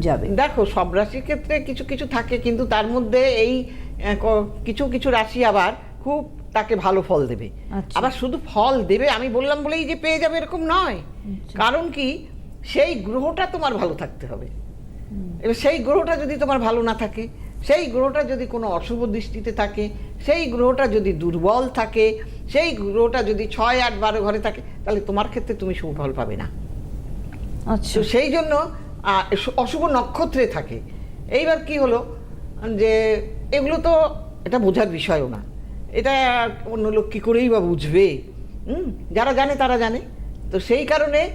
যাবে। দেখো সব রাশির ক্ষেত্রে কিছু কিছু থাকে কিন্তু তার মধ্যে এই কিছু কিছু রাশি আবার খুব তাকে ভালো ফল দেবে। আচ্ছা। আবার শুধু ফল দেবে আমি বললাম বলেই যে পেয়ে যাবে এরকম নয়। আচ্ছা। কারণ কি? সেই গ্রহটা তোমার ভালো থাকতে হবে। এবার সেই গ্রহটা যদি তোমার ভালো না থাকে সেই গ্রহটা যদি কোনো অশুভ দৃষ্টিতে থাকে সেই গ্রহটা যদি দুর্বল থাকে সেই গ্রহটা যদি ছয় আট বারো ঘরে থাকে তাহলে তোমার ক্ষেত্রে তুমি সুফল পাবে না। আচ্ছা। সেই জন্য অশুভ নক্ষত্রে থাকে। এইবার কি হলো? যে এগুলো তো এটা বোঝার বিষয়ও না। এটা অন্য লোক কী করেই বা বুঝবে? হুম? যারা জানে তারা জানে। তো সেই কারণে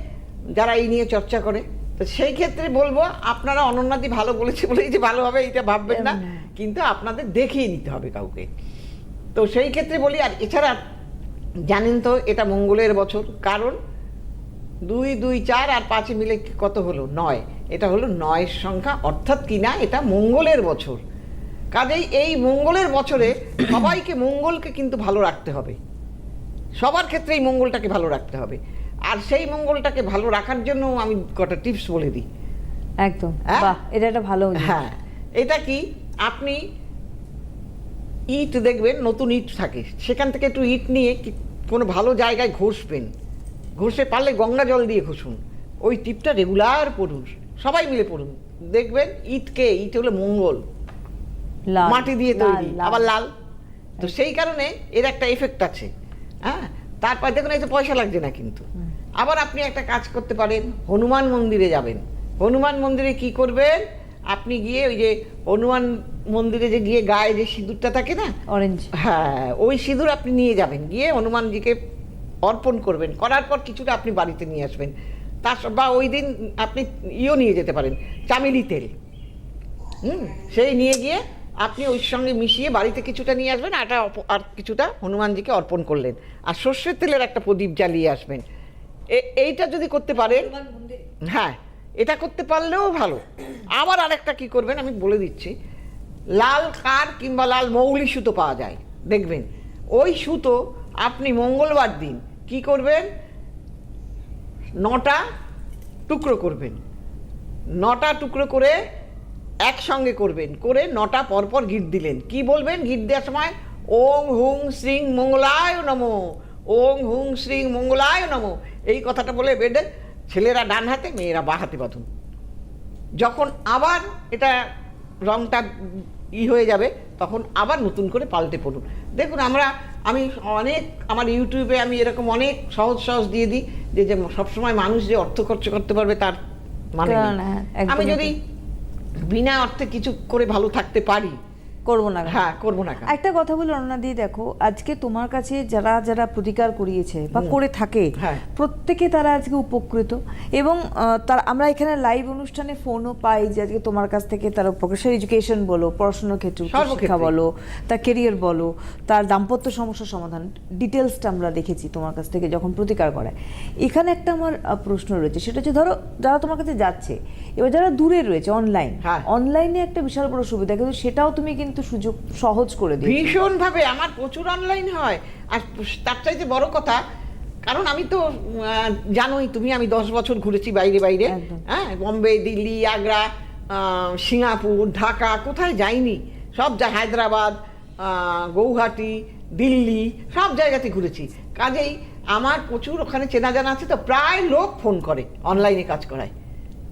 যারা এই নিয়ে চর্চা করে তো সেই ক্ষেত্রে বলব আপনারা অনন্যাদি ভালো বলেছে বলেই যে ভালোভাবে এটা ভাববেন না। না। কিন্তু আপনাদের দেখিয়ে নিতে হবে কাউকে। তো সেই ক্ষেত্রে বলি আর এছাড়া জানেন তো এটা মঙ্গলের বছর। কারণ দুই দুই চার আর পাঁচে মিলে কত হলো? নয়। এটা হলো নয়ের সংখ্যা অর্থাৎ কিনা এটা মঙ্গলের বছর। কাজেই এই মঙ্গলের বছরে সবাইকে মঙ্গলকে কিন্তু ভালো রাখতে হবে। সবার ক্ষেত্রে এই মঙ্গলটাকে ভালো রাখতে হবে। আর সেই মঙ্গলটাকে ভালো রাখার জন্য আমি কটা টিপস বলে দিই। একদম। হ্যাঁ? এটা একটা ভালো হ্যাঁ। এটা কি? আপনি ইট দেখবেন নতুন ইট থাকে। সেখান থেকে একটু ইট নিয়ে কোনো ভালো জায়গায় ঘষবেন। ঘষে পারলে গঙ্গা জল দিয়ে ঘষুন। ওই টিপটা রেগুলার পড়ুন। সবাই মিলে পড়ুন। দেখবেন ইটকে ইট হলো মঙ্গল। মাটি দিয়ে তৈরি আবার লাল। তো সেই কারণে এর একটা এফেক্ট আছে। হ্যাঁ? তারপর দেখুন এতে পয়সা লাগছে না কিন্তু। আবার আপনি একটা কাজ করতে পারেন হনুমান মন্দিরে যাবেন। হনুমান মন্দিরে কি করবেন? আপনি গিয়ে ওই যে হনুমান মন্দিরে যে গিয়ে গায়ে যে সিঁদুরটা থাকে না? অরেঞ্জ হ্যাঁ ওই সিঁদুর আপনি নিয়ে যাবেন। গিয়ে হনুমানজিকে অর্পণ করবেন। করার পর কিছুটা আপনি বাড়িতে নিয়ে আসবেন। তার স- বা ওই দিন আপনি ইও নিয়ে যেতে পারেন চামেলি তেল। হুম? সেই নিয়ে গিয়ে আপনি ওই সঙ্গে মিশিয়ে বাড়িতে কিছুটা নিয়ে আসবেন আটা আর কিছুটা হনুমানজিকে অর্পণ করলেন। আর সর্ষের তেলের একটা প্রদীপ জ্বালিয়ে আসবেন। এ- এইটা যদি করতে পারেন হ্যাঁ এটা করতে পারলেও ভালো। আবার আরেকটা কি করবেন আমি বলে দিচ্ছি। লাল কার কিংবা লাল মৌলি সুতো পাওয়া যায় দেখবেন। ওই সুতো আপনি মঙ্গলবার দিন কি করবেন? নটা টুকরো করবেন। নটা টুকরো করে একসঙ্গে করবেন। করে নটা পরপর গিট দিলেন। কি বলবেন? গিট দেওয়ার সময়, ওং হুং শ্রীং মঙ্গলায় নমো। ওং হুং শ্রীং মঙ্গলায় নমো। এই কথাটা বলে বেডে ছেলেরা ডান হাতে, মেয়েরা বা হাতে বাঁধুন। যখন আবার এটা রংটা ই হয়ে যাবে তখন আবার নতুন করে পাল্টে পড়ুন। দেখুন আমরা আমি অনেক আমার ইউটিউবে আমি এরকম অনেক সহজ সহজ দিয়ে দিই যে যে সবসময় মানুষ যে অর্থ খরচ করতে পারবে তার মানে আমি যদি বিনা অর্থে কিছু করে ভালো থাকতে পারি করব না হ্যাঁ করব না একটা কথা বলি অনন্যা দিয়ে দেখো আজকে তোমার কাছে যারা যারা প্রতিকার করিয়েছে বা করে থাকে হ্যাঁ। প্রত্যেকে তারা আজকে উপকৃত। এবং তার আমরা এখানে লাইভ অনুষ্ঠানে ফোনও পাই যে আজকে তোমার কাছ থেকে তার উপকার এডুকেশন বলো পড়াশোনার ক্ষেত্রে শিক্ষা বলো তার কেরিয়ার বলো তার দাম্পত্য সমস্যার সমাধান ডিটেলসটা আমরা দেখেছি তোমার কাছ থেকে যখন প্রতিকার করায়। এখানে একটা আমার প্রশ্ন রয়েছে সেটা হচ্ছে ধরো যারা তোমার কাছে যাচ্ছে এবার যারা দূরে রয়েছে অনলাইন হ্যাঁ। অনলাইনে একটা বিশাল বড় সুবিধা কিন্তু সেটাও তুমি কিন্তু সুযোগ সহজ করে দিও ভীষণ ভাবে আমার প্রচুর অনলাইন হয়। আর তার চাইতে বড় কথা কারণ আমি তো জানোই তুমি আমি দশ বছর ঘুরেছি বাইরে বাইরে। হ্যাঁ বম্বে দিল্লি আগ্রা সিঙ্গাপুর ঢাকা কোথায় যাইনি। সব যা হায়দ্রাবাদ গৌহাটি দিল্লি সব জায়গাতে ঘুরেছি। কাজেই আমার প্রচুর ওখানে চেনা জানা আছে তো প্রায় লোক ফোন করে অনলাইনে কাজ করায়।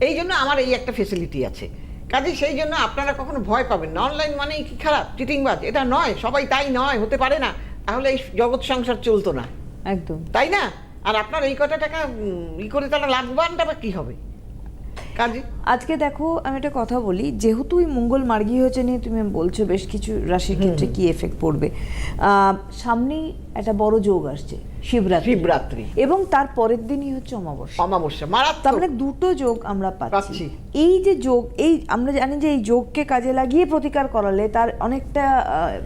এই জন্য আমার এই একটা ফেসিলিটি আছে। কাজে সেই জন্য আপনারা কখনো ভয় পাবেন না। অনলাইন মানেই কি খারাপ? চিটিংবাজ। এটা নয় সবাই তাই নয় হতে পারে না। তাহলে এই জগৎ সংসার চলতো না। একদম। তাই না? আর আপনার এই কটা টাকা ই করে তারা লাভবানটা বা কি হবে? কাজে? আজকে দেখো আমি একটা কথা বলি যেহেতু এই মঙ্গল মার্গী হয়েছে নিয়ে তুমি বলছো বেশ কিছু রাশির ক্ষেত্রে কি এফেক্ট পড়বে। সামনেই একটা বড় যোগ আসছে শিবরাত্রি। শিবরাত্রি। এবং তার পরের দিনই হচ্ছে অমাবস্যা। অমাবস্যা তার মারাত্মক। মানে দুটো যোগ আমরা পাচ্ছি। এই যে যোগ এই আমরা জানি যে এই যোগকে কাজে লাগিয়ে প্রতিকার করালে তার অনেকটা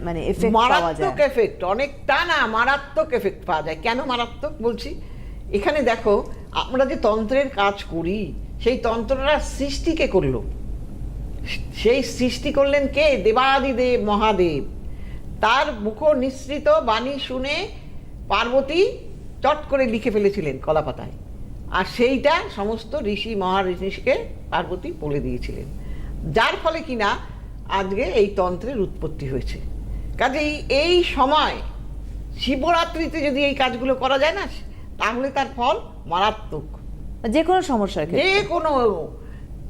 মানে এফেক্ট পাওয়া যায়। মারাত্মক এফেক্ট অনেকটা না মারাত্মক এফেক্ট পাওয়া যায়। কেন মারাত্মক বলছি? এখানে দেখো আমরা যে তন্ত্রের কাজ করি সেই তন্ত্রটা সৃষ্টিকে করল। সেই সৃষ্টি করলেন কে? দেবাদিদেব, মহাদেব। তার মুখ নিঃসৃত বাণী শুনে পার্বতী চট করে লিখে ফেলেছিলেন কলাপাতায়। আর সেইটা সমস্ত ঋষি মহারিষিকে পার্বতী বলে দিয়েছিলেন। যার ফলে কিনা আজকে এই তন্ত্রের উৎপত্তি হয়েছে। কাজেই এই সময় শিবরাত্রিতে যদি এই কাজগুলো করা যায় না, তাহলে তার ফল মারাত্মক। যে কোনো সমস্যার যে কোনো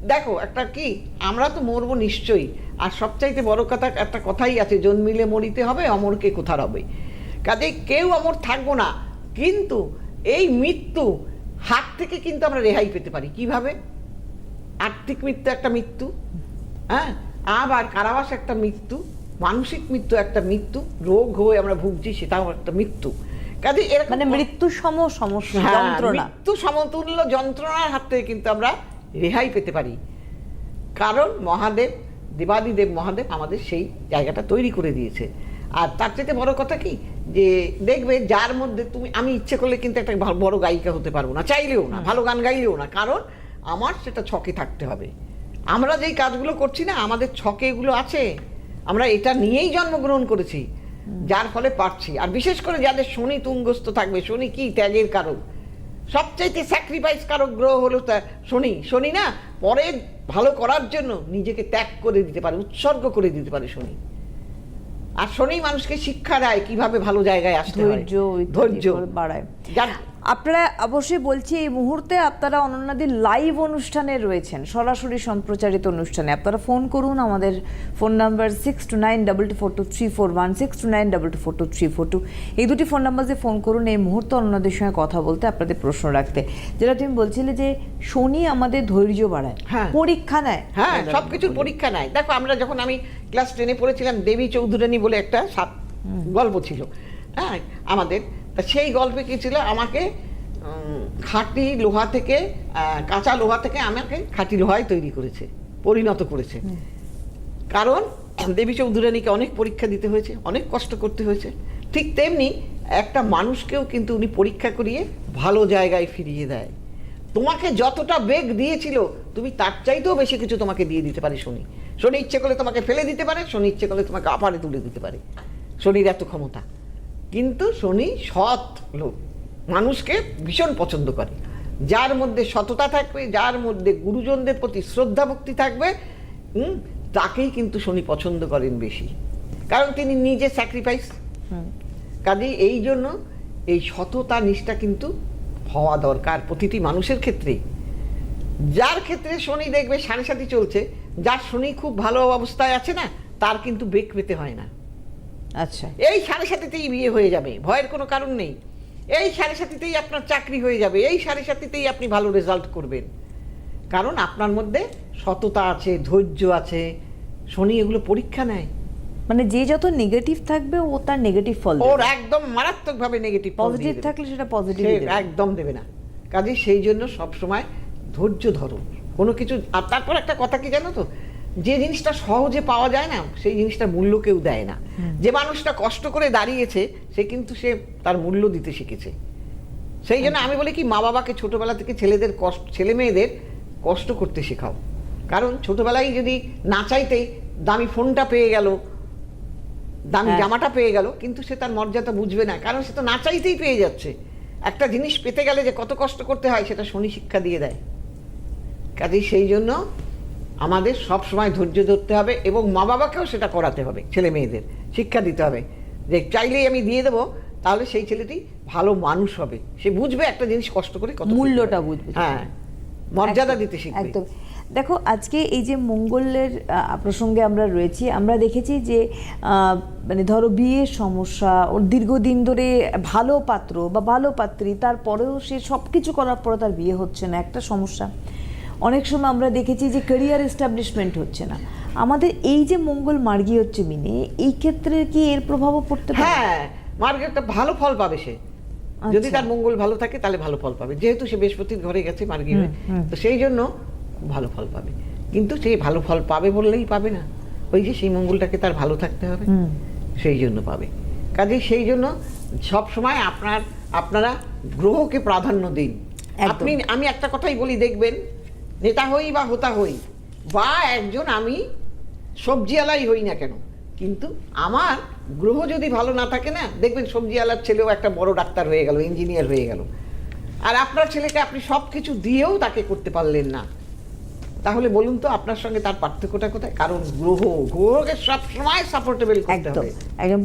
দেখো, একটা কি, আমরা তো মরবো নিশ্চয়ই। আর সবচাইতে বড় কথা, একটা কথাই আছে, জন্মিলে মরিতে হবে, অমরকে কোথার হবে? কাজে কেউ অমর থাকব না, কিন্তু এই মৃত্যু, হাত থেকে কিন্তু আমরা রেহাই পেতে পারি। কীভাবে? আর্থিক মৃত্যু একটা মৃত্যু হ্যাঁ? আবার কারাবাস একটা মৃত্যু, মানসিক মৃত্যু একটা মৃত্যু, রোগ হয়ে আমরা ভুগছি, সেটাও একটা মৃত্যু। কাজে এরকম মানে মৃত্যু সম সমস্যা হ্যাঁ, যন্ত্রণা। মৃত্যু সমতুল্য যন্ত্রণার হাত থেকে কিন্তু আমরা রেহাই পেতে পারি। কারণ মহাদেব দেবাদিদেব মহাদেব আমাদের সেই জায়গাটা তৈরি করে দিয়েছে। আর তার চাইতে বড় কথা কি? যে দেখবে যার মধ্যে তুমি আমি ইচ্ছে করলে কিন্তু একটা বড় গায়িকা হতে পারব না চাইলেও না ভালো গান গাইলেও না। কারণ আমার সেটা ছকে থাকতে হবে। আমরা যেই কাজগুলো করছি না আমাদের ছকে এগুলো আছে। আমরা এটা নিয়েই জন্মগ্রহণ করেছি। যার ফলে পারছি। আর বিশেষ করে যাদের শনি তুঙ্গস্থ থাকবে শনি কি ত্যাগের কারক? সবচাইতে স্যাক্রিফাইস কারক গ্রহ হলো তা শনি। শনি না পরে ভালো করার জন্য নিজেকে ত্যাগ করে দিতে পারে উৎসর্গ করে দিতে পারে শনি। আর শনি মানুষকে শিক্ষা দেয় কীভাবে ভালো জায়গায় আসতে হয়। ধৈর্য ধৈর্য। বাড়ায়। যার আপনারা অবশ্যই বলছি এই মুহূর্তে আপনারা অনন্যাদির লাইভ অনুষ্ঠানে রয়েছেন সরাসরি সম্প্রচারিত অনুষ্ঠানে। আপনারা ফোন করুন আমাদের phone number six two nine double two four two three four one six two nine double two four two three four two এই দুটি ফোন নাম্বার দিয়ে ফোন করুন এই মুহূর্তে অনন্যাদের সঙ্গে কথা বলতে আপনাদের প্রশ্ন রাখতে। যেটা তুমি বলছিলে যে শনি আমাদের ধৈর্য বাড়ায় হ্যাঁ। পরীক্ষা নেয়। হ্যাঁ সব কিছুর পরীক্ষা নেয়। দেখো আমরা যখন আমি ক্লাস টেনে পড়েছিলাম দেবী চৌধুরানী বলে একটা সাপ গল্প ছিল। হ্যাঁ আমাদের তা সেই গল্পে কি ছিল? আমাকে খাঁটি লোহা থেকে কাঁচা লোহা থেকে আমাকে খাঁটি লোহায় তৈরি করেছে পরিণত করেছে। কারণ দেবী চৌধুরানীকে অনেক পরীক্ষা দিতে হয়েছে অনেক কষ্ট করতে হয়েছে। ঠিক তেমনি একটা মানুষকেও কিন্তু উনি পরীক্ষা করিয়ে ভালো জায়গায় ফিরিয়ে দেয়। তোমাকে যতটা বেগ দিয়েছিল তুমি তার চাইতেও বেশি কিছু তোমাকে দিয়ে দিতে পারে শনি। শনি ইচ্ছে করলে তোমাকে ফেলে দিতে পারে শনি ইচ্ছে করলে তোমাকে আপারে তুলে দিতে পারে। শনির এত ক্ষমতা। কিন্তু শনি সৎ লোক মানুষকে ভীষণ পছন্দ করে। যার মধ্যে সততা থাকবে যার মধ্যে গুরুজনদের প্রতি শ্রদ্ধা ভক্তি থাকবে তাকেই কিন্তু শনি পছন্দ করেন বেশি। কারণ তিনি নিজে স্যাক্রিফাইস কাজেই এই জন্য এই সততা নিষ্ঠা কিন্তু হওয়া দরকার প্রতিটি মানুষের ক্ষেত্রেই। যার ক্ষেত্রে শনি দেখবে সাড়ে সাথে চলছে যার শনি খুব ভালো অবস্থায় আছে না তার কিন্তু বেগ পেতে হয় না। আচ্ছা। এই সাড়ে সাথেতেই বিয়ে হয়ে যাবে ভয়ের কোনো কারণ নেই। এই সাড়ে সাথেতেই আপনার চাকরি হয়ে যাবে এই সাড়ে সাথেতেই আপনি ভালো রেজাল্ট করবেন। কারণ আপনার মধ্যে সততা আছে ধৈর্য আছে। শনি এগুলো পরীক্ষা নেয়। মানে যে যত নেগেটিভ থাকবে ও তার নেগেটিভ ফল ওর একদম মারাত্মকভাবে নেগেটিভ পজিটিভ থাকলে সেটা পজিটিভ একদম দেবে না। কাজে সেই জন্য সব সময় ধৈর্য ধরো। কোনো কিছু আর তারপর একটা কথা কি জানো তো? যে জিনিসটা সহজে পাওয়া যায় না সেই জিনিসটার মূল্য কেউ দেয় না। যে মানুষটা কষ্ট করে দাঁড়িয়েছে সে কিন্তু সে তার মূল্য দিতে শিখেছে। সেই জন্য আমি বলি কি মা বাবাকে ছোটবেলা থেকে ছেলেদের কষ্ট ছেলে মেয়েদের কষ্ট করতে শেখাও। কারণ ছোটোবেলায় যদি না চাইতেই দামি ফোনটা পেয়ে গেল দামি হ্যাঁ। জামাটা পেয়ে গেল কিন্তু সে তার মর্যাদা বুঝবে না। কারণ সে তো না চাইতেই পেয়ে যাচ্ছে। একটা জিনিস পেতে গেলে যে কত কষ্ট করতে হয় সেটা শনি শিক্ষা দিয়ে দেয়। কাজেই সেই জন্য আমাদের সব সময় ধৈর্য ধরতে হবে এবং মা বাবাকেও সেটা করাতে হবে ছেলে মেয়েদের। শিক্ষা দিতে হবে যে চাইলেই আমি দিয়ে দেবো তাহলে সেই ছেলেটি ভালো মানুষ হবে। সে বুঝবে একটা জিনিস কষ্ট করে কত মূল্যটা বুঝবে। হ্যাঁ মর্যাদা দিতে শিখবে। একদম। দেখো আজকে এই যে মঙ্গলের প্রসঙ্গে আমরা রয়েছি আমরা দেখেছি যে মানে ধরো বিয়ের সমস্যা ওর দীর্ঘদিন ধরে ভালো পাত্র বা ভালো পাত্রী তারপরেও সে সব কিছু করার পরে তার বিয়ে হচ্ছে না একটা সমস্যা। অনেক সময় আমরা দেখেছি যে ক্যারিয়ার এস্টাবলিশমেন্ট হচ্ছে না। আমাদের এই যে মঙ্গল মার্গী হচ্ছে মিনে এই ক্ষেত্রে কি এর প্রভাবও পড়তে পারে? হ্যাঁ মার্গেটটা ভালো ফল পাবে সে। যদি আচ্ছা। তার মঙ্গল ভালো থাকে তাহলে ভালো ফল পাবে। যেহেতু সে বৃহস্পতির ঘরে গেছে মার্গী হয়ে তো সেই জন্য ভালো ফল পাবে। কিন্তু সে ভালো ফল পাবে বললেই পাবে না। ওই যে সেই মঙ্গলটাকে তার ভালো থাকতে হবে সেই জন্য পাবে। কাজে সেই জন্য সব সময় আপনার আপনারা গ্রহকে প্রাধান্য দিন। আপনি আমি একটা কথাই বলি দেখবেন নেতা হই বা হোতা হই বা একজন আমি সবজিওয়ালাই হই না কেন? কিন্তু আমার গ্রহ যদি ভালো না থাকে না দেখবেন সবজিওয়ালার ছেলেও একটা বড় ডাক্তার হয়ে গেল ইঞ্জিনিয়ার হয়ে গেল। আর আপনার ছেলেকে আপনি সব কিছু দিয়েও তাকে করতে পারলেন না। তাহলে বলুন তো আপনার সঙ্গে তার পার্থক্যটা কোথায়? কারণ গ্রহ গ্রহকে সবসময় সাপোর্টেবল করতে হবে। একজন